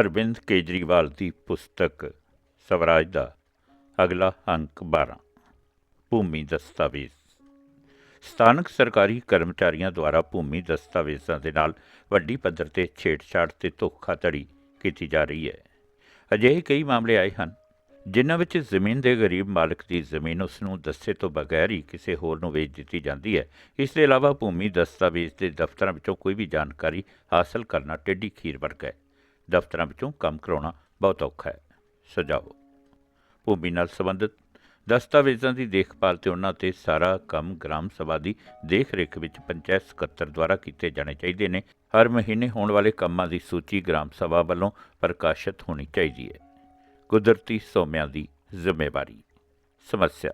ਅਰਵਿੰਦ ਕੇਜਰੀਵਾਲ ਦੀ ਪੁਸਤਕ ਸਵਰਾਜ ਦਾ ਅਗਲਾ ਅੰਕ 12 ਭੂਮੀ ਦਸਤਾਵੇਜ਼। ਸਥਾਨਕ ਸਰਕਾਰੀ ਕਰਮਚਾਰੀਆਂ ਦੁਆਰਾ ਭੂਮੀ ਦਸਤਾਵੇਜ਼ਾਂ ਦੇ ਨਾਲ ਵੱਡੀ ਪੱਧਰ ਤੇ ਛੇੜਛਾੜ ਤੇ ਧੋਖਾਧੜੀ ਕੀਤੀ ਜਾ ਰਹੀ ਹੈ। ਅਜਿਹੇ ਕਈ ਮਾਮਲੇ ਆਏ ਹਨ, ਜਿਨ੍ਹਾਂ ਵਿੱਚ ਜ਼ਮੀਨ ਦੇ ਗਰੀਬ ਮਾਲਕ ਦੀ ਜ਼ਮੀਨ ਉਸ ਨੂੰ ਦੱਸੇ ਤੋਂ ਬਗੈਰ ਹੀ ਕਿਸੇ ਹੋਰ ਨੂੰ ਵੇਚ ਦਿੱਤੀ ਜਾਂਦੀ ਹੈ। ਇਸ ਦੇ ਇਲਾਵਾ ਭੂਮੀ ਦਸਤਾਵੇਜ਼ ਦੇ ਦਫ਼ਤਰਾਂ ਵਿੱਚੋਂ ਕੋਈ ਵੀ ਜਾਣਕਾਰੀ ਹਾਸਲ ਕਰਨਾ ਟੇਢੀ ਖੀਰ ਵਰਗਾ ਹੈ। ਦਫ਼ਤਰਾਂ ਵਿੱਚੋਂ ਕੰਮ ਕਰਾਉਣਾ ਬਹੁਤ ਔਖਾ ਹੈ। ਸੁਝਾਓ। ਭੂਮੀ ਨਾਲ ਸੰਬੰਧਿਤ ਦਸਤਾਵੇਜ਼ਾਂ ਦੀ ਦੇਖਭਾਲ ਤੇ ਉਹਨਾਂ ਤੇ ਸਾਰਾ ਕੰਮ ਗ੍ਰਾਮ ਸਭਾ ਦੀ ਦੇਖ-ਰੇਖ ਵਿੱਚ ਪੰਚਾਇਤ ਸਕੱਤਰ ਦੁਆਰਾ ਕੀਤੇ ਜਾਣੇ ਚਾਹੀਦੇ ਨੇ। ਹਰ ਮਹੀਨੇ ਹੋਣ ਵਾਲੇ ਕੰਮਾਂ ਦੀ ਸੂਚੀ ਗ੍ਰਾਮ ਸਭਾ ਵੱਲੋਂ ਪ੍ਰਕਾਸ਼ਿਤ ਹੋਣੀ ਚਾਹੀਦੀ ਹੈ। ਕੁਦਰਤੀ ਸੋਮਿਆਂ ਦੀ ਜ਼ਿੰਮੇਵਾਰੀ। ਸਮੱਸਿਆ।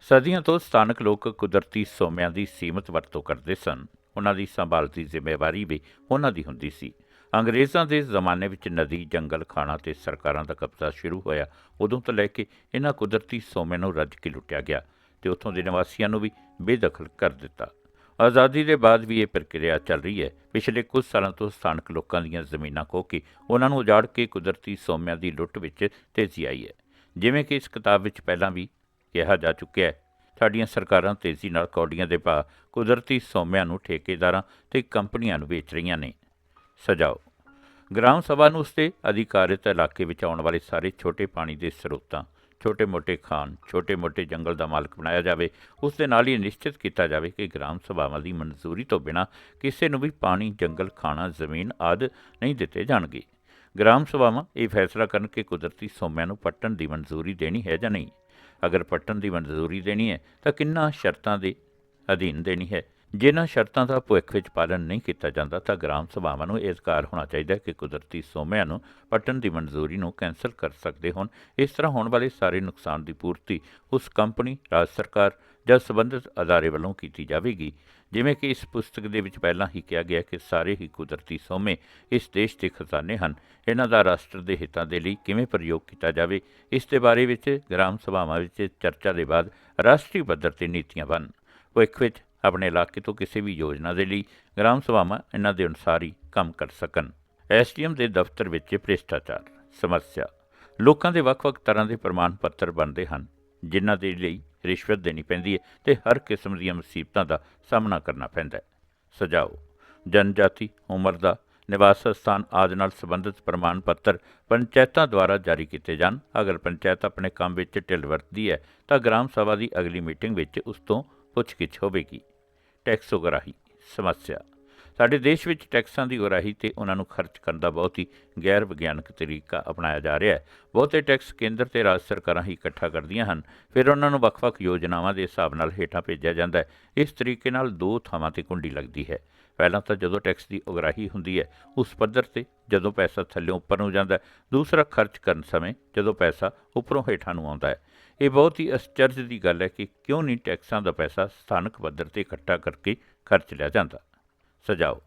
ਸਦੀਆਂ ਤੋਂ ਸਥਾਨਕ ਲੋਕ ਕੁਦਰਤੀ ਸੋਮਿਆਂ ਦੀ ਸੀਮਤ ਵਰਤੋਂ ਕਰਦੇ ਸਨ। ਉਹਨਾਂ ਦੀ ਸੰਭਾਲ ਦੀ ਜ਼ਿੰਮੇਵਾਰੀ ਵੀ ਉਹਨਾਂ ਦੀ ਹੁੰਦੀ ਸੀ। ਅੰਗਰੇਜ਼ਾਂ ਦੇ ਜ਼ਮਾਨੇ ਵਿੱਚ ਨਦੀ, ਜੰਗਲ, ਖਾਣਾ ਤੇ ਸਰਕਾਰਾਂ ਦਾ ਕਬਜ਼ਾ ਸ਼ੁਰੂ ਹੋਇਆ। ਉਦੋਂ ਤੋਂ ਲੈ ਕੇ ਇਹਨਾਂ ਕੁਦਰਤੀ ਸੋਮਿਆਂ ਨੂੰ ਰੱਜ ਕੇ ਲੁੱਟਿਆ ਗਿਆ ਤੇ ਉੱਥੋਂ ਦੇ ਨਿਵਾਸੀਆਂ ਨੂੰ ਵੀ ਬੇਦਖਲ ਕਰ ਦਿੱਤਾ। ਆਜ਼ਾਦੀ ਦੇ ਬਾਅਦ ਵੀ ਇਹ ਪ੍ਰਕਿਰਿਆ ਚੱਲ ਰਹੀ ਹੈ। ਪਿਛਲੇ ਕੁਝ ਸਾਲਾਂ ਤੋਂ ਸਥਾਨਕ ਲੋਕਾਂ ਦੀਆਂ ਜ਼ਮੀਨਾਂ ਖੋਹ ਕੇ ਉਹਨਾਂ ਨੂੰ ਉਜਾੜ ਕੇ ਕੁਦਰਤੀ ਸੋਮਿਆਂ ਦੀ ਲੁੱਟ ਵਿੱਚ ਤੇਜ਼ੀ ਆਈ ਹੈ। ਜਿਵੇਂ ਕਿ ਇਸ ਕਿਤਾਬ ਵਿੱਚ ਪਹਿਲਾਂ ਵੀ ਕਿਹਾ ਜਾ ਚੁੱਕਿਆ ਹੈ, ਸਾਡੀਆਂ ਸਰਕਾਰਾਂ ਤੇਜ਼ੀ ਨਾਲ ਕੌਡੀਆਂ ਦੇ ਭਾਅ ਕੁਦਰਤੀ ਸੋਮਿਆਂ ਨੂੰ ਠੇਕੇਦਾਰਾਂ ਤੇ ਕੰਪਨੀਆਂ ਨੂੰ ਵੇਚ ਰਹੀਆਂ ਨੇ। ਸਜਾਓ। ਗ੍ਰਾਮ ਸਭਾ ਨੂੰ ਉਸਦੇ ਅਧਿਕਾਰਿਤ ਇਲਾਕੇ ਵਿੱਚ ਆਉਣ ਵਾਲੇ ਸਾਰੇ ਛੋਟੇ ਪਾਣੀ ਦੇ ਸਰੋਤਾਂ, ਛੋਟੇ-ਮੋਟੇ ਖਾਨ ਛੋਟੇ-ਮੋਟੇ ਜੰਗਲ ਦਾ ਮਾਲਕ ਬਣਾਇਆ ਜਾਵੇ ਉਸ ਦੇ ਨਾਲ ਹੀ ਨਿਸ਼ਚਿਤ ਕੀਤਾ ਜਾਵੇ ਕਿ ਗ੍ਰਾਮ ਸਭਾਵਾਂ ਦੀ ਮਨਜ਼ੂਰੀ ਤੋਂ ਬਿਨਾਂ ਕਿਸੇ ਨੂੰ ਵੀ ਪਾਣੀ, ਜੰਗਲ, ਖਾਣਾ, ਜ਼ਮੀਨ ਆਦਿ ਨਹੀਂ ਦਿੱਤੇ ਜਾਣਗੇ। ਗ੍ਰਾਮ ਸਭਾਵਾਂ ਇਹ ਫੈਸਲਾ ਕਰਨ ਕਿ ਕੁਦਰਤੀ ਸੋਮਿਆਂ ਨੂੰ ਪੱਟਣ ਦੀ ਮਨਜ਼ੂਰੀ ਦੇਣੀ ਹੈ ਜਾਂ ਨਹੀਂ। ਅਗਰ ਪੱਟਣ ਦੀ ਮਨਜ਼ੂਰੀ ਦੇਣੀ ਹੈ ਤਾਂ ਕਿੰਨਾ ਸ਼ਰਤਾਂ ਦੇ ਅਧੀਨ ਦੇਣੀ ਹੈ? ਜਿਨ੍ਹਾਂ ਸ਼ਰਤਾਂ ਦਾ ਭੁੱਖ ਵਿੱਚ ਪਾਲਣ ਨਹੀਂ ਕੀਤਾ ਜਾਂਦਾ, ਤਾਂ ਗ੍ਰਾਮ ਸਭਾਵਾਂ ਨੂੰ ਇਹ ਅਧਿਕਾਰ ਹੋਣਾ ਚਾਹੀਦਾ ਹੈ ਕਿ ਕੁਦਰਤੀ ਸੋਮਿਆਂ ਨੂੰ ਪੱਟਣ ਦੀ ਮਨਜ਼ੂਰੀ ਨੂੰ ਕੈਂਸਲ ਕਰ ਸਕਦੇ ਹੋਣ। ਇਸ ਤਰ੍ਹਾਂ ਹੋਣ ਵਾਲੇ ਸਾਰੇ ਨੁਕਸਾਨ ਦੀ ਪੂਰਤੀ ਉਸ ਕੰਪਨੀ, ਰਾਜ ਸਰਕਾਰ ਜਾਂ ਸੰਬੰਧਿਤ ਅਦਾਰੇ ਵੱਲੋਂ ਕੀਤੀ ਜਾਵੇਗੀ। ਜਿਵੇਂ ਕਿ ਇਸ ਪੁਸਤਕ ਦੇ ਵਿੱਚ ਪਹਿਲਾਂ ਹੀ ਕਿਹਾ ਗਿਆ ਕਿ ਸਾਰੇ ਹੀ ਕੁਦਰਤੀ ਸੋਮੇ ਇਸ ਦੇਸ਼ ਦੇ ਖਜ਼ਾਨੇ ਹਨ। ਇਹਨਾਂ ਦਾ ਰਾਸ਼ਟਰ ਦੇ ਹਿੱਤਾਂ ਦੇ ਲਈ ਕਿਵੇਂ ਪ੍ਰਯੋਗ ਕੀਤਾ ਜਾਵੇ, ਇਸ ਦੇ ਬਾਰੇ ਵਿੱਚ ਗ੍ਰਾਮ ਸਭਾਵਾਂ ਵਿੱਚ ਚਰਚਾ ਦੇ ਬਾਅਦ ਰਾਸ਼ਟਰੀ ਪੱਧਰ ਤੇ ਨੀਤੀਆਂ ਬਣ। ਭਵਿੱਖ ਵਿੱਚ ਆਪਣੇ ਇਲਾਕੇ ਤੋਂ ਕਿਸੇ ਵੀ ਯੋਜਨਾ ਦੇ ਲਈ ਗ੍ਰਾਮ ਸਭਾਵਾਂ ਇਹਨਾਂ ਦੇ ਅਨੁਸਾਰ ਹੀ ਕੰਮ ਕਰ ਸਕਣ। ਐਸਡੀਐਮ ਦੇ ਦਫ਼ਤਰ ਵਿੱਚ ਭ੍ਰਿਸ਼ਟਾਚਾਰ, ਸਮੱਸਿਆ। ਲੋਕਾਂ ਦੇ ਵੱਖ-ਵੱਖ ਤਰ੍ਹਾਂ ਦੇ ਪ੍ਰਮਾਣ ਪੱਤਰ ਬਣਦੇ ਹਨ, ਜਿਨ੍ਹਾਂ ਦੇ ਲਈ ਰਿਸ਼ਵਤ ਦੇਣੀ ਪੈਂਦੀ ਹੈ ਤੇ ਹਰ ਕਿਸਮ ਦੀਆਂ ਮੁਸੀਬਤਾਂ ਦਾ ਸਾਹਮਣਾ ਕਰਨਾ ਪੈਂਦਾ ਹੈ। ਸਜਾਓ ਜਨਜਾਤੀ, ਉਮਰ ਦਾ, ਨਿਵਾਸ ਸਥਾਨ ਆਦਿ ਨਾਲ ਸੰਬੰਧਿਤ ਪ੍ਰਮਾਣ ਪੱਤਰ ਪੰਚਾਇਤਾਂ ਦੁਆਰਾ ਜਾਰੀ ਕੀਤੇ ਜਾਣ। ਅਗਰ ਪੰਚਾਇਤ ਆਪਣੇ ਕੰਮ ਵਿੱਚ ਢਿੱਲ ਵਰਤਦੀ ਹੈ, ਤਾਂ ਗ੍ਰਾਮ ਸਭਾ ਦੀ ਅਗਲੀ ਮੀਟਿੰਗ ਵਿੱਚ ਉਸ ਤੋਂ ਪੁੱਛਗਿੱਛ ਹੋਵੇਗੀ ਟੈਕਸ ਉਗਰਾਹੀ, ਸਮੱਸਿਆ। ਸਾਡੇ ਦੇਸ਼ ਵਿੱਚ ਟੈਕਸਾਂ ਦੀ ਉਗਰਾਹੀ ਤੇ ਉਹਨਾਂ ਨੂੰ ਖਰਚ ਕਰਨ ਦਾ ਬਹੁਤ ਹੀ ਗੈਰ ਵਿਗਿਆਨਕ ਤਰੀਕਾ ਅਪਣਾਇਆ ਜਾ ਰਿਹਾ ਹੈ। ਬਹੁਤੇ ਟੈਕਸ ਕੇਂਦਰ ਤੇ ਰਾਜ ਸਰਕਾਰਾਂ ਹੀ ਇਕੱਠਾ ਕਰਦੀਆਂ ਹਨ। ਫਿਰ ਉਹਨਾਂ ਨੂੰ ਵੱਖ-ਵੱਖ ਯੋਜਨਾਵਾਂ ਦੇ ਹਿਸਾਬ ਨਾਲ ਹੇਠਾਂ ਭੇਜਿਆ ਜਾਂਦਾ ਹੈ। ਇਸ ਤਰੀਕੇ ਨਾਲ ਦੋ ਥਾਵਾਂ ਤੇ ਕੁੰਡੀ ਲੱਗਦੀ ਹੈ। ਪਹਿਲਾਂ ਤਾਂ ਜਦੋਂ ਟੈਕਸ ਦੀ ਉਗਰਾਹੀ ਹੁੰਦੀ ਹੈ, ਉਸ ਪੱਧਰ ਤੇ ਜਦੋਂ ਪੈਸਾ ਥੱਲੇ ਉੱਪਰ ਨੂੰ ਜਾਂਦਾ ਹੈ। ਦੂਸਰਾ ਖਰਚ ਕਰਨ ਸਮੇਂ ਜਦੋਂ ਪੈਸਾ ਉੱਪਰੋਂ ਹੇਠਾਂ ਨੂੰ ਆਉਂਦਾ ਹੈ। ਇਹ ਬਹੁਤ ਹੀ ਅਚਰਜ ਦੀ ਗੱਲ ਹੈ ਕਿ ਕਿਉਂ ਨਹੀਂ ਟੈਕਸਾਂ ਦਾ ਪੈਸਾ ਸਥਾਨਕ ਪੱਧਰ ਤੇ ਇਕੱਠਾ ਕਰਕੇ ਖਰਚ ਲਿਆ ਜਾਂਦਾ। ਸਜਾਓ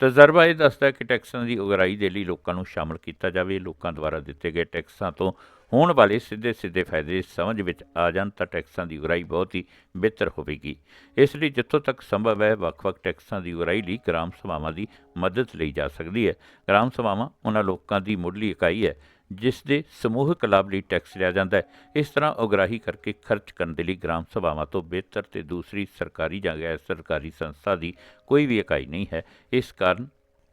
ਤਜਰਬਾ ਇਹ ਦੱਸਦਾ ਕਿ ਟੈਕਸਾਂ ਦੀ ਉਗਰਾਈ ਦੇ ਲਈ ਲੋਕਾਂ ਨੂੰ ਸ਼ਾਮਲ ਕੀਤਾ ਜਾਵੇ। ਲੋਕਾਂ ਦੁਆਰਾ ਦਿੱਤੇ ਗਏ ਟੈਕਸਾਂ ਤੋਂ ਹੋਣ ਵਾਲੇ ਸਿੱਧੇ ਸਿੱਧੇ ਫਾਇਦੇ ਸਮਝ ਵਿੱਚ ਆ ਜਾਣ ਤਾਂ ਟੈਕਸਾਂ ਦੀ ਉਗਰਾਈ ਬਹੁਤ ਹੀ ਬਿਹਤਰ ਹੋਵੇਗੀ। ਇਸ ਲਈ ਜਿੱਥੋਂ ਤੱਕ ਸੰਭਵ ਹੈ, ਵੱਖ-ਵੱਖ ਟੈਕਸਾਂ ਦੀ ਉਗਰਾਈ ਲਈ ਗ੍ਰਾਮ ਸਭਾਵਾਂ ਦੀ ਮਦਦ ਲਈ ਜਾ ਸਕਦੀ ਹੈ। ਗ੍ਰਾਮ ਸਭਾਵਾਂ ਉਹਨਾਂ ਲੋਕਾਂ ਦੀ ਮੁੱਢਲੀ ਇਕਾਈ ਹੈ ਜਿਸ ਦੇ ਸਮੂਹਕ ਲਾਭ ਲਈ ਟੈਕਸ ਲਿਆ ਜਾਂਦਾ ਹੈ। ਇਸ ਤਰ੍ਹਾਂ ਉਗਰਾਹੀ ਕਰਕੇ ਖਰਚ ਕਰਨ ਦੇ ਲਈ ਗ੍ਰਾਮ ਸਭਾਵਾਂ ਤੋਂ ਬਿਹਤਰ ਤੇ ਦੂਸਰੀ ਸਰਕਾਰੀ ਜਾਂ ਗੈਰ ਸਰਕਾਰੀ ਸੰਸਥਾ ਦੀ ਕੋਈ ਵੀ ਇਕਾਈ ਨਹੀਂ ਹੈ। ਇਸ ਕਾਰਨ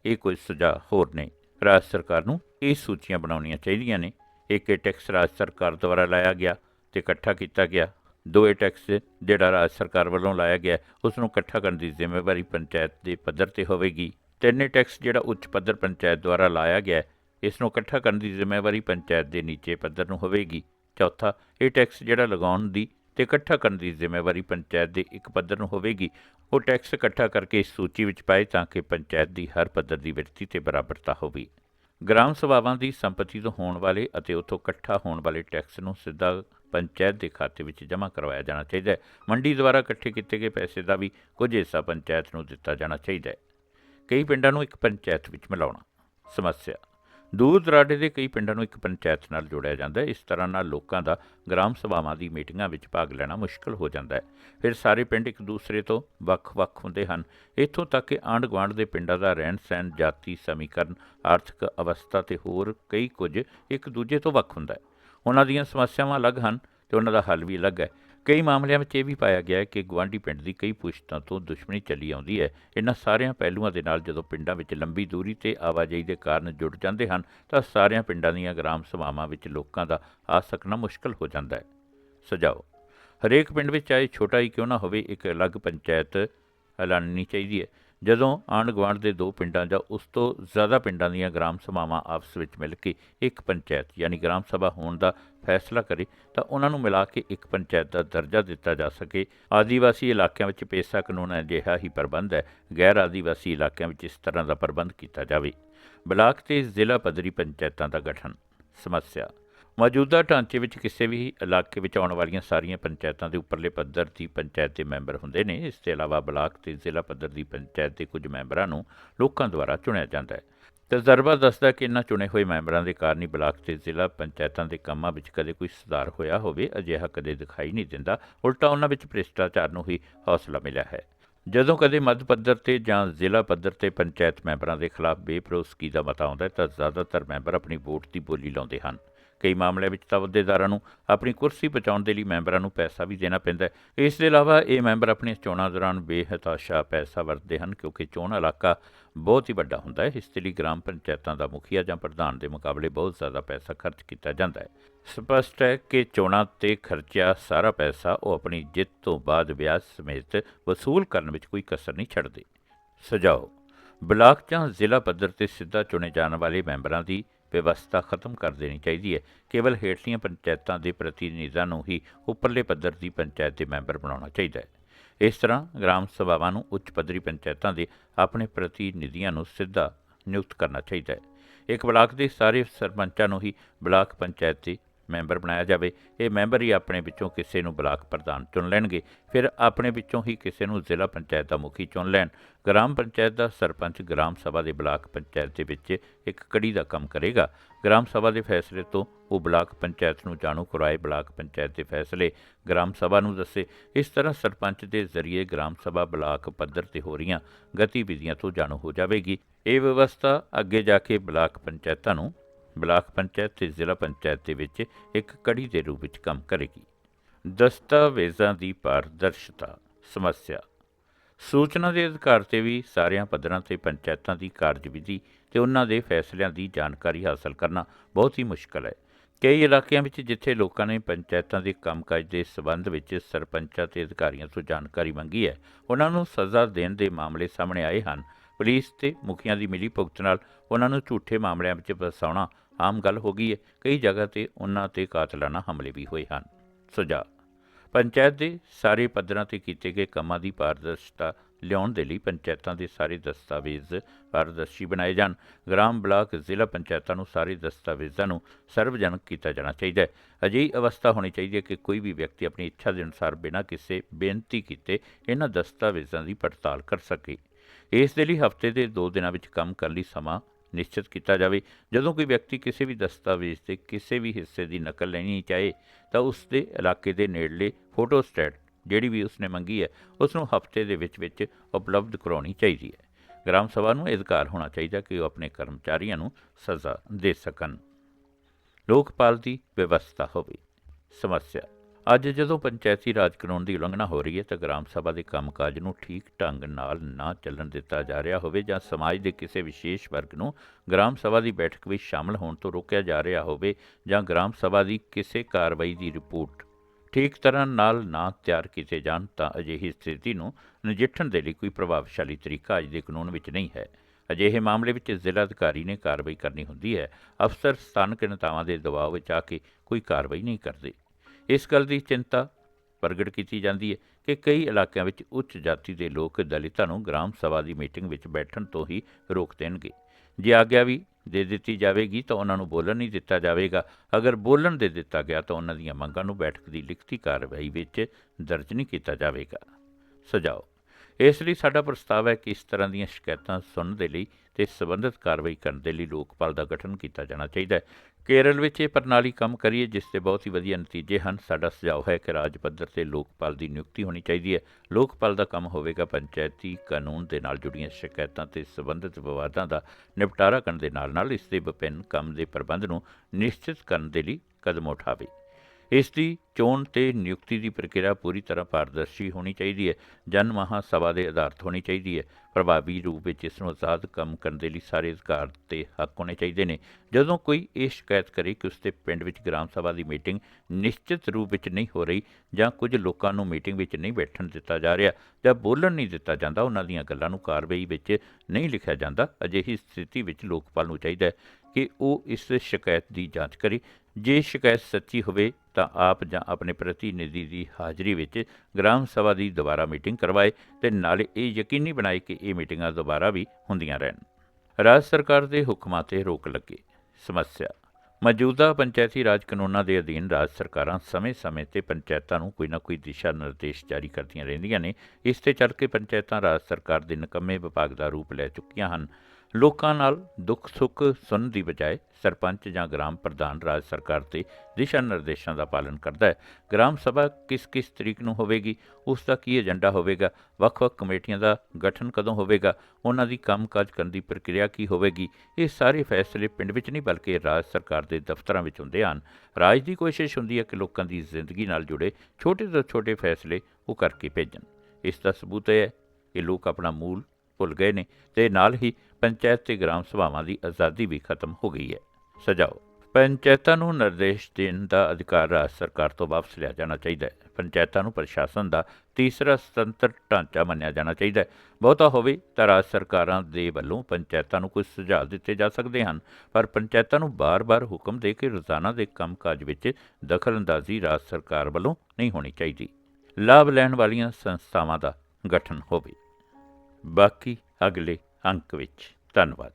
ਇਹ ਕੋਈ ਸੁਝਾਅ ਹੋਰ ਨਹੀਂ। ਰਾਜ ਸਰਕਾਰ ਨੂੰ ਇਹ ਸੂਚੀਆਂ ਬਣਾਉਣੀਆਂ ਚਾਹੀਦੀਆਂ ਨੇ। ਇੱਕ ਇਹ ਟੈਕਸ ਰਾਜ ਸਰਕਾਰ ਦੁਆਰਾ ਲਾਇਆ ਗਿਆ ਤੇ ਇਕੱਠਾ ਕੀਤਾ ਗਿਆ। ਦੋ ਇਹ ਟੈਕਸ ਜਿਹੜਾ ਰਾਜ ਸਰਕਾਰ ਵੱਲੋਂ ਲਾਇਆ ਗਿਆ, ਉਸ ਨੂੰ ਇਕੱਠਾ ਕਰਨ ਦੀ ਜ਼ਿੰਮੇਵਾਰੀ ਪੰਚਾਇਤ ਦੇ ਪੱਧਰ ਤੇ ਹੋਵੇਗੀ। ਤਿੰਨ ਟੈਕਸ ਜਿਹੜਾ ਉੱਚ ਪੱਧਰ ਪੰਚਾਇਤ ਦੁਆਰਾ ਲਾਇਆ ਗਿਆ ਇਸ ਨੂੰ ਇਕੱਠਾ ਕਰਨ ਦੀ ਜ਼ਿੰਮੇਵਾਰੀ ਪੰਚਾਇਤ ਦੇ ਨੀਚੇ ਪੱਧਰ ਨੂੰ ਹੋਵੇਗੀ। ਚੌਥਾ, ਇਹ ਟੈਕਸ ਜਿਹੜਾ ਲਗਾਉਣ ਦੀ ਤੇ ਇਕੱਠਾ ਕਰਨ ਦੀ ਜ਼ਿੰਮੇਵਾਰੀ ਪੰਚਾਇਤ ਦੇ ਇੱਕ ਪੱਧਰ ਨੂੰ ਹੋਵੇਗੀ। ਉਹ ਟੈਕਸ ਇਕੱਠਾ ਕਰਕੇ ਇਸ ਸੂਚੀ ਵਿੱਚ ਪਾਏ ਤਾਂ ਕਿ ਪੰਚਾਇਤ ਦੀ ਹਰ ਪੱਧਰ ਦੀ ਵਿਅਕਤੀ ਤੇ ਬਰਾਬਰਤਾ ਹੋਵੇ। ਗ੍ਰਾਮ ਸਭਾਵਾਂ ਦੀ ਸੰਪਤੀ ਤੋਂ ਹੋਣ ਵਾਲੇ ਅਤੇ ਉਥੋਂ ਇਕੱਠਾ ਹੋਣ ਵਾਲੇ ਟੈਕਸ ਨੂੰ ਸਿੱਧਾ ਪੰਚਾਇਤ ਦੇ ਖਾਤੇ ਵਿੱਚ ਜਮ੍ਹਾਂ ਕਰਵਾਇਆ ਜਾਣਾ ਚਾਹੀਦਾ ਹੈ। ਮੰਡੀ ਦੁਆਰਾ ਇਕੱਠੇ ਕੀਤੇ ਗਏ ਪੈਸੇ ਦਾ ਵੀ ਕੁਝ ਹਿੱਸਾ ਪੰਚਾਇਤ ਨੂੰ ਦਿੱਤਾ ਜਾਣਾ ਚਾਹੀਦਾ ਹੈ। ਕਈ ਪਿੰਡਾਂ ਨੂੰ ਇੱਕ ਪੰਚਾਇਤ ਵਿੱਚ ਮਿਲਾਉਣਾ। ਸਮੱਸਿਆ ਦੂਰ ਦਰਾਡੇ ਦੇ ਕਈ ਪਿੰਡਾਂ ਨੂੰ ਇੱਕ ਪੰਚਾਇਤ ਨਾਲ ਜੋੜਿਆ ਜਾਂਦਾ ਹੈ। ਇਸ ਤਰ੍ਹਾਂ ਨਾਲ ਲੋਕਾਂ ਦਾ ਗ੍ਰਾਮ ਸਭਾਵਾਂ ਦੀ ਮੀਟਿੰਗਾਂ ਵਿੱਚ ਭਾਗ ਲੈਣਾ ਮੁਸ਼ਕਲ ਹੋ ਜਾਂਦਾ ਹੈ। ਫਿਰ ਸਾਰੇ ਪਿੰਡ ਇੱਕ ਦੂਸਰੇ ਤੋਂ ਵੱਖ-ਵੱਖ ਹੁੰਦੇ ਹਨ। ਇੱਥੋਂ ਤੱਕ ਕਿ ਆਂਢ ਗੁਆਂਢ ਦੇ ਪਿੰਡਾਂ ਦਾ ਰਹਿਣ ਸਹਿਣ ਜਾਤੀ, ਸਮੀਕਰਨ, ਆਰਥਿਕ ਅਵਸਥਾ ਤੇ ਹੋਰ ਕਈ ਕੁਝ ਇੱਕ ਦੂਜੇ ਤੋਂ ਵੱਖ ਹੁੰਦਾ ਹੈ। ਉਹਨਾਂ ਦੀਆਂ ਸਮੱਸਿਆਵਾਂ ਅਲੱਗ ਹਨ ਤੇ ਉਹਨਾਂ ਦਾ ਹੱਲ ਵੀ ਅਲੱਗ ਹੈ। ਕਈ ਮਾਮਲਿਆਂ ਵਿੱਚ ਇਹ ਵੀ ਪਾਇਆ ਗਿਆ ਹੈ ਕਿ ਗੁਆਂਢੀ ਪਿੰਡ ਦੀ ਕਈ ਪੁਸ਼ਤਾਂ ਤੋਂ ਦੁਸ਼ਮਣੀ ਚੱਲੀ ਆਉਂਦੀ ਹੈ। ਇਹਨਾਂ ਸਾਰਿਆਂ ਪਹਿਲੂਆਂ ਦੇ ਨਾਲ ਜਦੋਂ ਪਿੰਡਾਂ ਵਿੱਚ ਲੰਬੀ ਦੂਰੀ ਤੇ ਆਵਾਜਾਈ ਦੇ ਕਾਰਨ ਜੁੜ ਜਾਂਦੇ ਹਨ, ਤਾਂ ਸਾਰਿਆਂ ਪਿੰਡਾਂ ਦੀਆਂ ਗ੍ਰਾਮ ਸਭਾਵਾਂ ਵਿੱਚ ਲੋਕਾਂ ਦਾ ਆ ਸਕਣਾ ਮੁਸ਼ਕਲ ਹੋ ਜਾਂਦਾ ਹੈ। ਸੁਝਾਓ, ਹਰੇਕ ਪਿੰਡ ਵਿੱਚ ਚਾਹੇ ਛੋਟਾ ਹੀ ਕਿਉਂ ਨਾ ਹੋਵੇ, ਇੱਕ ਅਲੱਗ ਪੰਚਾਇਤ ਐਲਾਨਣੀ ਚਾਹੀਦੀ ਹੈ। ਜਦੋਂ ਆਂਢ ਗੁਆਂਢ ਦੇ ਦੋ ਪਿੰਡਾਂ ਜਾਂ ਉਸ ਤੋਂ ਜ਼ਿਆਦਾ ਪਿੰਡਾਂ ਦੀਆਂ ਗ੍ਰਾਮ ਸਭਾਵਾਂ ਆਪਸ ਵਿੱਚ ਮਿਲ ਕੇ ਇੱਕ ਪੰਚਾਇਤ ਯਾਨੀ ਗ੍ਰਾਮ ਸਭਾ ਹੋਣ ਦਾ ਫੈਸਲਾ ਕਰੇ ਤਾਂ ਉਹਨਾਂ ਨੂੰ ਮਿਲਾ ਕੇ ਇੱਕ ਪੰਚਾਇਤ ਦਾ ਦਰਜਾ ਦਿੱਤਾ ਜਾ ਸਕੇ। ਆਦੀਵਾਸੀ ਇਲਾਕਿਆਂ ਵਿੱਚ ਪੇਸਾ ਕਾਨੂੰਨ ਅਜਿਹਾ ਹੀ ਪ੍ਰਬੰਧ ਹੈ। ਗੈਰ ਆਦੀਵਾਸੀ ਇਲਾਕਿਆਂ ਵਿੱਚ ਇਸ ਤਰ੍ਹਾਂ ਦਾ ਪ੍ਰਬੰਧ ਕੀਤਾ ਜਾਵੇ। ਬਲਾਕ ਤੇ ਜ਼ਿਲ੍ਹਾ ਪੱਧਰੀ ਪੰਚਾਇਤਾਂ ਦਾ ਗਠਨ। ਸਮੱਸਿਆ ਮੌਜੂਦਾ ਢਾਂਚੇ ਵਿੱਚ ਕਿਸੇ ਵੀ ਇਲਾਕੇ ਵਿੱਚ ਆਉਣ ਵਾਲੀਆਂ ਸਾਰੀਆਂ ਪੰਚਾਇਤਾਂ ਦੇ ਉੱਪਰਲੇ ਪੱਧਰ ਦੀ ਪੰਚਾਇਤ ਦੇ ਮੈਂਬਰ ਹੁੰਦੇ ਨੇ। ਇਸ ਤੋਂ ਇਲਾਵਾ ਬਲਾਕ ਤੇ ਜ਼ਿਲ੍ਹਾ ਪੱਧਰ ਦੀ ਪੰਚਾਇਤ ਦੇ ਕੁਝ ਮੈਂਬਰਾਂ ਨੂੰ ਲੋਕਾਂ ਦੁਆਰਾ ਚੁਣਿਆ ਜਾਂਦਾ ਹੈ। ਤਜਰਬਾ ਦੱਸਦਾ ਕਿ ਇਨ੍ਹਾਂ ਚੁਣੇ ਹੋਏ ਮੈਂਬਰਾਂ ਦੇ ਕਾਰਨ ਹੀ ਬਲਾਕ ਤੇ ਜ਼ਿਲ੍ਹਾ ਪੰਚਾਇਤਾਂ ਦੇ ਕੰਮਾਂ ਵਿੱਚ ਕਦੇ ਕੋਈ ਸੁਧਾਰ ਹੋਇਆ ਹੋਵੇ, ਅਜਿਹਾ ਕਦੇ ਦਿਖਾਈ ਨਹੀਂ ਦਿੰਦਾ। ਉਲਟਾ ਉਹਨਾਂ ਵਿੱਚ ਭ੍ਰਿਸ਼ਟਾਚਾਰ ਨੂੰ ਹੀ ਹੌਸਲਾ ਮਿਲਿਆ ਹੈ। ਜਦੋਂ ਕਦੇ ਮੱਧ ਪੱਧਰ ਤੇ ਜਾਂ ਜ਼ਿਲ੍ਹਾ ਪੱਧਰ ਤੇ ਪੰਚਾਇਤ ਮੈਂਬਰਾਂ ਦੇ ਖਿਲਾਫ ਬੇਭਰੋਸਗੀ ਦਾ ਮਤਾ ਆਉਂਦਾ ਤਾਂ ਜ਼ਿਆਦਾਤਰ ਮੈਂਬਰ ਆਪਣੀ ਵੋਟ ਦੀ ਬੋਲੀ ਲਾਉਂਦੇ ਹਨ। ਕਈ ਮਾਮਲਿਆਂ ਵਿੱਚ ਤਾਂ ਅਹੁਦੇਦਾਰਾਂ ਨੂੰ ਆਪਣੀ ਕੁਰਸੀ ਬਚਾਉਣ ਦੇ ਲਈ ਮੈਂਬਰਾਂ ਨੂੰ ਪੈਸਾ ਵੀ ਦੇਣਾ ਪੈਂਦਾ ਹੈ। ਇਸ ਦੇ ਇਲਾਵਾ ਇਹ ਮੈਂਬਰ ਆਪਣੀਆਂ ਚੋਣਾਂ ਦੌਰਾਨ ਬੇਹਤਾਸ਼ਾ ਪੈਸਾ ਵਰਤਦੇ ਹਨ ਕਿਉਂਕਿ ਚੋਣ ਇਲਾਕਾ ਬਹੁਤ ਹੀ ਵੱਡਾ ਹੁੰਦਾ ਹੈ। ਇਸ ਦੇ ਲਈ ਗ੍ਰਾਮ ਪੰਚਾਇਤਾਂ ਦਾ ਮੁਖੀਆ ਜਾਂ ਪ੍ਰਧਾਨ ਦੇ ਮੁਕਾਬਲੇ ਬਹੁਤ ਜ਼ਿਆਦਾ ਪੈਸਾ ਖਰਚ ਕੀਤਾ ਜਾਂਦਾ ਹੈ। ਸਪਸ਼ਟ ਹੈ ਕਿ ਚੋਣਾਂ ਤੇ ਖਰਚਿਆ ਸਾਰਾ ਪੈਸਾ ਉਹ ਆਪਣੀ ਜਿੱਤ ਤੋਂ ਬਾਅਦ ਵਿਆਜ ਸਮੇਤ ਵਸੂਲ ਕਰਨ ਵਿੱਚ ਕੋਈ ਕਸਰ ਨਹੀਂ ਛੱਡਦੇ। ਸੁਝਾਓ। ਬਲਾਕ ਜਾਂ ਜ਼ਿਲ੍ਹਾ ਪੱਧਰ ਤੇ ਸਿੱਧਾ ਚੁਣੇ ਜਾਣ ਵਾਲੇ ਮੈਂਬਰਾਂ ਦੀ ਵਿਵਸਥਾ ਖਤਮ ਕਰ ਦੇਣੀ ਚਾਹੀਦੀ ਹੈ। ਕੇਵਲ ਹੇਠਲੀਆਂ ਪੰਚਾਇਤਾਂ ਦੇ ਪ੍ਰਤੀਨਿਧਾਂ ਨੂੰ ਹੀ ਉੱਪਰਲੇ ਪੱਧਰ ਦੀ ਪੰਚਾਇਤ ਦੇ ਮੈਂਬਰ ਬਣਾਉਣਾ ਚਾਹੀਦਾ ਹੈ। ਇਸ ਤਰ੍ਹਾਂ ਗ੍ਰਾਮ ਸਭਾਵਾਂ ਨੂੰ ਉੱਚ ਪੱਧਰੀ ਪੰਚਾਇਤਾਂ ਦੇ ਆਪਣੇ ਪ੍ਰਤੀਨਿਧੀਆਂ ਨੂੰ ਸਿੱਧਾ ਨਿਯੁਕਤ ਕਰਨਾ ਚਾਹੀਦਾ ਹੈ। ਇੱਕ ਬਲਾਕ ਦੇ ਸਾਰੇ ਸਰਪੰਚਾਂ ਨੂੰ ਹੀ ਬਲਾਕ ਪੰਚਾਇਤ ਦੇ ਮੈਂਬਰ ਬਣਾਇਆ ਜਾਵੇ, ਇਹ ਮੈਂਬਰ ਹੀ ਆਪਣੇ ਵਿੱਚੋਂ ਕਿਸੇ ਨੂੰ ਬਲਾਕ ਪ੍ਰਧਾਨ ਚੁਣ ਲੈਣਗੇ, ਫਿਰ ਆਪਣੇ ਵਿੱਚੋਂ ਹੀ ਕਿਸੇ ਨੂੰ ਜ਼ਿਲ੍ਹਾ ਪੰਚਾਇਤ ਦਾ ਮੁਖੀ ਚੁਣ ਲੈਣ। ਗ੍ਰਾਮ ਪੰਚਾਇਤ ਦਾ ਸਰਪੰਚ ਗ੍ਰਾਮ ਸਭਾ ਦੇ ਬਲਾਕ ਪੰਚਾਇਤ ਦੇ ਵਿੱਚ ਇੱਕ ਕੜੀ ਦਾ ਕੰਮ ਕਰੇਗਾ। ਗ੍ਰਾਮ ਸਭਾ ਦੇ ਫੈਸਲੇ ਤੋਂ ਉਹ ਬਲਾਕ ਪੰਚਾਇਤ ਨੂੰ ਜਾਣੂ ਕਰਵਾਏ ਬਲਾਕ ਪੰਚਾਇਤ ਦੇ ਫੈਸਲੇ ਗ੍ਰਾਮ ਸਭਾ ਨੂੰ ਦੱਸੇ। ਇਸ ਤਰ੍ਹਾਂ ਸਰਪੰਚ ਦੇ ਜ਼ਰੀਏ ਗ੍ਰਾਮ ਸਭਾ ਬਲਾਕ ਪੱਧਰ ਤੇ ਹੋ ਰਹੀਆਂ ਗਤੀਵਿਧੀਆਂ ਤੋਂ ਜਾਣੂ ਹੋ ਜਾਵੇਗੀ। ਇਹ ਵਿਵਸਥਾ ਅੱਗੇ ਜਾ ਕੇ ਬਲਾਕ ਪੰਚਾਇਤਾਂ ਨੂੰ ਬਲਾਕ ਪੰਚਾਇਤ ਤੇ ਜ਼ਿਲ੍ਹਾ ਪੰਚਾਇਤ ਦੇ ਵਿੱਚ ਇੱਕ ਕੜੀ ਦੇ ਰੂਪ ਵਿੱਚ ਕੰਮ ਕਰੇਗੀ। ਦਸਤਾਵੇਜ਼ਾਂ ਦੀ ਪਾਰਦਰਸ਼ਤਾ, ਸਮੱਸਿਆ। ਸੂਚਨਾ ਦੇ ਅਧਿਕਾਰ ਤੇ ਵੀ ਸਾਰਿਆਂ ਪੱਧਰਾਂ ਤੇ ਪੰਚਾਇਤਾਂ ਦੀ ਕਾਰਜਵਿਧੀ ਤੇ ਉਹਨਾਂ ਦੇ ਫੈਸਲਿਆਂ ਦੀ ਜਾਣਕਾਰੀ ਹਾਸਲ ਕਰਨਾ ਬਹੁਤ ਹੀ ਮੁਸ਼ਕਲ ਹੈ। ਕਈ ਇਲਾਕਿਆਂ ਵਿੱਚ ਜਿੱਥੇ ਲੋਕਾਂ ਨੇ ਪੰਚਾਇਤਾਂ ਦੇ ਕੰਮਕਾਜ ਦੇ ਸਬੰਧ ਵਿੱਚ ਸਰਪੰਚਾਂ ਤੇ ਅਧਿਕਾਰੀਆਂ ਤੋਂ ਜਾਣਕਾਰੀ ਮੰਗੀ ਹੈ, ਉਹਨਾਂ ਨੂੰ ਸਜ਼ਾ ਦੇਣ ਦੇ ਮਾਮਲੇ ਸਾਹਮਣੇ ਆਏ ਹਨ। ਪੁਲਿਸ ਤੇ ਮੁਖੀਆਂ ਦੀ ਮਿਲੀ ਭੁਗਤ ਨਾਲ ਉਹਨਾਂ ਨੂੰ ਝੂਠੇ ਮਾਮਲਿਆਂ ਵਿੱਚ ਫਸਾਉਣਾ ਆਮ ਗੱਲ ਹੋ ਗਈ ਹੈ। ਕਈ ਜਗ੍ਹਾ ਤੇ ਉਹਨਾਂ ਤੇ ਕਾਤਲਾਨਾ ਹਮਲੇ ਵੀ ਹੋਏ ਹਨ। ਸੁਝਾਅ, ਪੰਚਾਇਤ ਦੇ ਸਾਰੇ ਪੱਧਰਾਂ ਤੇ ਕੀਤੇ ਗਏ ਕੰਮਾਂ ਦੀ ਪਾਰਦਰਸ਼ਤਾ ਲਿਆਉਣ ਦੇ ਲਈ ਪੰਚਾਇਤਾਂ ਦੇ ਸਾਰੇ ਦਸਤਾਵੇਜ਼ ਪਾਰਦਰਸ਼ੀ ਬਣਾਏ ਜਾਣ। ਗ੍ਰਾਮ ਬਲਾਕ ਜ਼ਿਲ੍ਹਾ ਪੰਚਾਇਤਾਂ ਨੂੰ ਸਾਰੇ ਦਸਤਾਵੇਜ਼ਾਂ ਨੂੰ ਸਰਵਜਨਕ ਕੀਤਾ ਜਾਣਾ ਚਾਹੀਦਾ ਹੈ। ਅਜਿਹੀ ਅਵਸਥਾ ਹੋਣੀ ਚਾਹੀਦੀ ਹੈ ਕਿ ਕੋਈ ਵੀ ਵਿਅਕਤੀ ਆਪਣੀ ਇੱਛਾ ਦੇ ਅਨੁਸਾਰ ਬਿਨਾਂ ਕਿਸੇ ਬੇਨਤੀ ਕੀਤੇ ਇਹਨਾਂ ਦਸਤਾਵੇਜ਼ਾਂ ਦੀ ਪੜਤਾਲ ਕਰ ਸਕੇ। ਇਸ ਦੇ ਲਈ ਹਫ਼ਤੇ ਦੇ 2 ਦਿਨਾਂ ਵਿੱਚ ਕੰਮ ਕਰਨ ਲਈ ਸਮਾਂ ਨਿਸ਼ਚਿਤ ਕੀਤਾ ਜਾਵੇ। ਜਦੋਂ ਕੋਈ ਵਿਅਕਤੀ ਕਿਸੇ ਵੀ ਦਸਤਾਵੇਜ਼ ਦੇ ਕਿਸੇ ਵੀ ਹਿੱਸੇ ਦੀ ਨਕਲ ਲੈਣੀ ਚਾਹੇ, ਤਾਂ ਉਸ ਦੇ ਇਲਾਕੇ ਦੇ ਨੇੜਲੇ ਫੋਟੋ ਫੋਟੋਸਟੇਟ ਜਿਹੜੀ ਵੀ ਉਸਨੇ ਮੰਗੀ ਹੈ ਉਸ ਨੂੰ ਹਫ਼ਤੇ ਦੇ ਵਿੱਚ ਵਿੱਚ ਉਪਲਬਧ ਕਰਾਉਣੀ ਚਾਹੀਦੀ ਹੈ। ਗ੍ਰਾਮ ਸਭਾ ਨੂੰ ਇਹ ਅਧਿਕਾਰ ਹੋਣਾ ਚਾਹੀਦਾ ਕਿ ਉਹ ਆਪਣੇ ਕਰਮਚਾਰੀਆਂ ਨੂੰ ਸਜ਼ਾ ਦੇ ਸਕਣ। ਲੋਕਪਾਲ ਦੀ ਵਿਵਸਥਾ ਹੋਵੇ। ਸਮੱਸਿਆ ਅੱਜ ਜਦੋਂ ਪੰਚਾਇਤੀ ਰਾਜ ਕਾਨੂੰਨ ਦੀ ਉਲੰਘਣਾ ਹੋ ਰਹੀ ਹੈ ਤਾਂ ਗ੍ਰਾਮ ਸਭਾ ਦੇ ਕੰਮਕਾਜ ਨੂੰ ਠੀਕ ਢੰਗ ਨਾਲ ਨਾ ਚੱਲਣ ਦਿੱਤਾ ਜਾ ਰਿਹਾ ਹੋਵੇ ਜਾਂ ਸਮਾਜ ਦੇ ਕਿਸੇ ਵਿਸ਼ੇਸ਼ ਵਰਗ ਨੂੰ ਗ੍ਰਾਮ ਸਭਾ ਦੀ ਬੈਠਕ ਵਿੱਚ ਸ਼ਾਮਲ ਹੋਣ ਤੋਂ ਰੋਕਿਆ ਜਾ ਰਿਹਾ ਹੋਵੇ ਜਾਂ ਗ੍ਰਾਮ ਸਭਾ ਦੀ ਕਿਸੇ ਕਾਰਵਾਈ ਦੀ ਰਿਪੋਰਟ ਠੀਕ ਤਰ੍ਹਾਂ ਨਾਲ ਨਾ ਤਿਆਰ ਕੀਤੇ ਜਾਣ ਤਾਂ ਅਜਿਹੀ ਸਥਿਤੀ ਨੂੰ ਨਜਿੱਠਣ ਦੇ ਲਈ ਕੋਈ ਪ੍ਰਭਾਵਸ਼ਾਲੀ ਤਰੀਕਾ ਅੱਜ ਦੇ ਕਾਨੂੰਨ ਵਿੱਚ ਨਹੀਂ ਹੈ। ਅਜਿਹੇ ਮਾਮਲੇ ਵਿੱਚ ਜ਼ਿਲ੍ਹਾ ਅਧਿਕਾਰੀ ਨੇ ਕਾਰਵਾਈ ਕਰਨੀ ਹੁੰਦੀ ਹੈ। ਅਫਸਰ ਸਥਾਨਕ ਨੇਤਾਵਾਂ ਦੇ ਦਬਾਅ ਵਿੱਚ ਆ ਕੇ ਕੋਈ ਕਾਰਵਾਈ ਨਹੀਂ ਕਰਦੇ। ਇਸ ਗੱਲ ਦੀ ਚਿੰਤਾ ਪ੍ਰਗਟ ਕੀਤੀ ਜਾਂਦੀ ਹੈ ਕਿ ਕਈ ਇਲਾਕਿਆਂ ਵਿੱਚ ਉੱਚ ਜਾਤੀ ਦੇ ਲੋਕ ਦਲਿਤਾਂ ਨੂੰ ਗ੍ਰਾਮ ਸਭਾ ਦੀ ਮੀਟਿੰਗ ਵਿੱਚ ਬੈਠਣ ਤੋਂ ਹੀ ਰੋਕ ਦੇਣਗੇ। ਜੇ ਆਗਿਆ ਵੀ ਦੇ ਦਿੱਤੀ ਜਾਵੇਗੀ ਤਾਂ ਉਹਨਾਂ ਨੂੰ ਬੋਲਣ ਨਹੀਂ ਦਿੱਤਾ ਜਾਵੇਗਾ। ਅਗਰ ਬੋਲਣ ਦੇ ਦਿੱਤਾ ਗਿਆ ਤਾਂ ਉਹਨਾਂ ਦੀਆਂ ਮੰਗਾਂ ਨੂੰ ਬੈਠਕ ਦੀ ਲਿਖਤੀ ਕਾਰਵਾਈ ਵਿੱਚ ਦਰਜ ਨਹੀਂ ਕੀਤਾ ਜਾਵੇਗਾ। ਸੁਝਾਓ। ਇਸ ਲਈ ਸਾਡਾ ਪ੍ਰਸਤਾਵ ਹੈ ਕਿ ਇਸ ਤਰ੍ਹਾਂ ਦੀਆਂ ਸ਼ਿਕਾਇਤਾਂ ਸੁਣਨ ਦੇ ਲਈ ਤੇ ਸਬੰਧਤ ਕਾਰਵਾਈ ਕਰਨ ਦੇ ਲਈ ਲੋਕਪਾਲ ਦਾ ਗਠਨ ਕੀਤਾ ਜਾਣਾ ਚਾਹੀਦਾ ਹੈ। ਕੇਰਲ ਵਿੱਚ ਇਹ ਪ੍ਰਣਾਲੀ ਕੰਮ ਕਰੀਏ, ਜਿਸ 'ਤੇ ਬਹੁਤ ਹੀ ਵਧੀਆ ਨਤੀਜੇ ਹਨ। ਸਾਡਾ ਸੁਝਾਅ ਹੈ ਕਿ ਰਾਜ ਪੱਧਰ ਤੇ ਲੋਕਪਾਲ ਦੀ ਨਿਯੁਕਤੀ ਹੋਣੀ ਚਾਹੀਦੀ ਹੈ। ਲੋਕਪਾਲ ਦਾ ਕੰਮ ਹੋਵੇਗਾ ਪੰਚਾਇਤੀ ਕਾਨੂੰਨ ਦੇ ਨਾਲ ਜੁੜੀਆਂ ਸ਼ਿਕਾਇਤਾਂ ਤੇ ਸਬੰਧਿਤ ਵਿਵਾਦਾਂ ਦਾ ਨਿਪਟਾਰਾ ਕਰਨ ਦੇ ਨਾਲ ਨਾਲ ਇਸ ਦੇ ਵਿਭਿੰਨ ਕੰਮ ਦੇ ਪ੍ਰਬੰਧ ਨੂੰ ਨਿਸ਼ਚਿਤ ਕਰਨ ਦੇ ਲਈ ਕਦਮ ਉਠਾਵੇ। ਇਸ ਦੀ ਚੋਣ ਤੇ ਨਿਯੁਕਤੀ ਦੀ ਪ੍ਰਕਿਰਿਆ ਪੂਰੀ ਤਰ੍ਹਾਂ ਪਾਰਦਰਸ਼ੀ ਹੋਣੀ ਚਾਹੀਦੀ ਹੈ। ਜਨ ਮਹਾਸਭਾ ਦੇ ਆਧਾਰਿਤ ਹੋਣੀ ਚਾਹੀਦੀ ਹੈ। ਪ੍ਰਭਾਵੀ ਰੂਪ ਵਿੱਚ ਇਸ ਨੂੰ ਆਜ਼ਾਦ ਕੰਮ ਕਰਨ ਦੇ ਲਈ ਸਾਰੇ ਅਧਿਕਾਰ ਤੇ ਹੱਕ ਹੋਣੇ ਚਾਹੀਦੇ ਨੇ। ਜਦੋਂ ਕੋਈ ਇਹ ਸ਼ਿਕਾਇਤ ਕਰੇ ਕਿ ਉਸਦੇ ਪਿੰਡ ਵਿੱਚ ਗ੍ਰਾਮ ਸਭਾ ਦੀ ਮੀਟਿੰਗ ਨਿਸ਼ਚਿਤ ਰੂਪ ਵਿੱਚ ਨਹੀਂ ਹੋ ਰਹੀ ਜਾਂ ਕੁਝ ਲੋਕਾਂ ਨੂੰ ਮੀਟਿੰਗ ਵਿੱਚ ਨਹੀਂ ਬੈਠਣ ਦਿੱਤਾ ਜਾ ਰਿਹਾ ਜਾਂ ਬੋਲਣ ਨਹੀਂ ਦਿੱਤਾ ਜਾਂਦਾ, ਉਹਨਾਂ ਦੀਆਂ ਗੱਲਾਂ ਨੂੰ ਕਾਰਵਾਈ ਵਿੱਚ ਨਹੀਂ ਲਿਖਿਆ ਜਾਂਦਾ, ਅਜਿਹੀ ਸਥਿਤੀ ਵਿੱਚ ਲੋਕਪਾਲ ਨੂੰ ਚਾਹੀਦਾ ਹੈ। ਕਿ ਉਹ ਇਸ ਸ਼ਿਕਾਇਤ ਦੀ ਜਾਂਚ ਕਰੇ। ਜੇ ਸ਼ਿਕਾਇਤ ਸੱਚੀ ਹੋਵੇ ਤਾਂ ਆਪ ਜਾਂ ਆਪਣੇ ਪ੍ਰਤੀਨਿਧੀ ਦੀ ਹਾਜ਼ਰੀ ਵਿੱਚ ਗ੍ਰਾਮ ਸਭਾ ਦੀ ਦੁਬਾਰਾ ਮੀਟਿੰਗ ਕਰਵਾਏ ਤੇ ਨਾਲੇ ਇਹ ਯਕੀਨੀ ਬਣਾਏ ਕਿ ਇਹ ਮੀਟਿੰਗਾਂ ਦੁਬਾਰਾ ਵੀ ਹੁੰਦੀਆਂ ਰਹਿਣ। ਰਾਜ ਸਰਕਾਰ ਦੇ ਹੁਕਮਾਂ ਤੇ ਰੋਕ ਲੱਗੇ। ਸਮੱਸਿਆ। ਮੌਜੂਦਾ ਪੰਚਾਇਤੀ ਰਾਜ ਕਾਨੂੰਨਾਂ ਦੇ ਅਧੀਨ ਰਾਜ ਸਰਕਾਰਾਂ ਸਮੇਂ-ਸਮੇਂ ਤੇ ਪੰਚਾਇਤਾਂ ਨੂੰ ਕੋਈ ਨਾ ਕੋਈ ਦਿਸ਼ਾ ਨਿਰਦੇਸ਼ ਜਾਰੀ ਕਰਦੀਆਂ ਰਹਿੰਦੀਆਂ ਨੇ। ਇਸ ਤੇ ਚੱਲ ਕੇ ਪੰਚਾਇਤਾਂ ਰਾਜ ਸਰਕਾਰ ਦੇ ਨਿਕੰਮੇ ਵਿਭਾਗ ਦਾ ਰੂਪ ਲੈ ਚੁੱਕੀਆਂ ਹਨ। ਲੋਕਾਂ ਨਾਲ ਦੁੱਖ ਸੁੱਖ ਸੁਣਨ ਦੀ ਬਜਾਏ ਸਰਪੰਚ ਜਾਂ ਗ੍ਰਾਮ ਪ੍ਰਧਾਨ ਰਾਜ ਸਰਕਾਰ ਦੇ ਦਿਸ਼ਾ ਨਿਰਦੇਸ਼ਾਂ ਦਾ ਪਾਲਨ ਕਰਦਾ ਹੈ। ਗ੍ਰਾਮ ਸਭਾ ਕਿਸ ਕਿਸ ਤਰੀਕ ਨੂੰ ਹੋਵੇਗੀ, ਉਸ ਦਾ ਕੀ ਏਜੰਡਾ ਹੋਵੇਗਾ, ਵੱਖ-ਵੱਖ ਕਮੇਟੀਆਂ ਦਾ ਗਠਨ ਕਦੋਂ ਹੋਵੇਗਾ, ਉਹਨਾਂ ਦੀ ਕੰਮਕਾਜ ਕਰਨ ਦੀ ਪ੍ਰਕਿਰਿਆ ਕੀ ਹੋਵੇਗੀ, ਇਹ ਸਾਰੇ ਫੈਸਲੇ ਪਿੰਡ ਵਿੱਚ ਨਹੀਂ ਬਲਕਿ ਰਾਜ ਸਰਕਾਰ ਦੇ ਦਫ਼ਤਰਾਂ ਵਿੱਚ ਹੁੰਦੇ ਹਨ। ਰਾਜ ਦੀ ਕੋਸ਼ਿਸ਼ ਹੁੰਦੀ ਹੈ ਕਿ ਲੋਕਾਂ ਦੀ ਜ਼ਿੰਦਗੀ ਨਾਲ ਜੁੜੇ ਛੋਟੇ ਤੋਂ ਛੋਟੇ ਫੈਸਲੇ ਉਹ ਕਰਕੇ ਭੇਜਣ। ਇਸ ਦਾ ਸਬੂਤ ਇਹ ਹੈ ਕਿ ਲੋਕ ਆਪਣਾ ਮੂਲ ਭੁੱਲ ਗਏ ਨੇ ਤੇ ਨਾਲ ਹੀ ਪੰਚਾਇਤ ਤੇ ਗ੍ਰਾਮ ਸਭਾਵਾਂ ਦੀ ਆਜ਼ਾਦੀ ਵੀ ਖਤਮ ਹੋ ਗਈ ਹੈ। ਸਜਾਓ। ਪੰਚਾਇਤਾਂ ਨੂੰ ਨਿਰਦੇਸ਼ ਦੇਣ ਦਾ ਅਧਿਕਾਰ ਰਾਜ ਸਰਕਾਰ ਤੋਂ ਵਾਪਸ ਲਿਆ ਜਾਣਾ ਚਾਹੀਦਾ ਹੈ। ਪੰਚਾਇਤਾਂ ਨੂੰ ਪ੍ਰਸ਼ਾਸਨ ਦਾ ਤੀਸਰਾ ਸੁਤੰਤਰ ਢਾਂਚਾ ਮੰਨਿਆ ਜਾਣਾ ਚਾਹੀਦਾ ਹੈ। ਬਹੁਤਾ ਹੋਵੇ ਤਾਂ ਰਾਜ ਸਰਕਾਰਾਂ ਦੇ ਵੱਲੋਂ ਪੰਚਾਇਤਾਂ ਨੂੰ ਕੁਝ ਸੁਝਾਅ ਦਿੱਤੇ ਜਾ ਸਕਦੇ ਹਨ। ਪਰ ਪੰਚਾਇਤਾਂ ਨੂੰ ਬਾਰ-ਬਾਰ ਹੁਕਮ ਦੇ ਕੇ ਰੋਜ਼ਾਨਾ ਦੇ ਕੰਮਕਾਜ ਵਿੱਚ ਦਖਲਅੰਦਾਜ਼ੀ ਰਾਜ ਸਰਕਾਰ ਵੱਲੋਂ ਨਹੀਂ ਹੋਣੀ ਚਾਹੀਦੀ। ਲਾਭ ਲੈਣ ਵਾਲੀਆਂ ਸੰਸਥਾਵਾਂ ਦਾ ਗਠਨ ਹੋਵੇ। ਬਾਕੀ ਅਗਲੇ ਅੰਕ ਵਿੱਚ ਧੰਨਵਾਦ।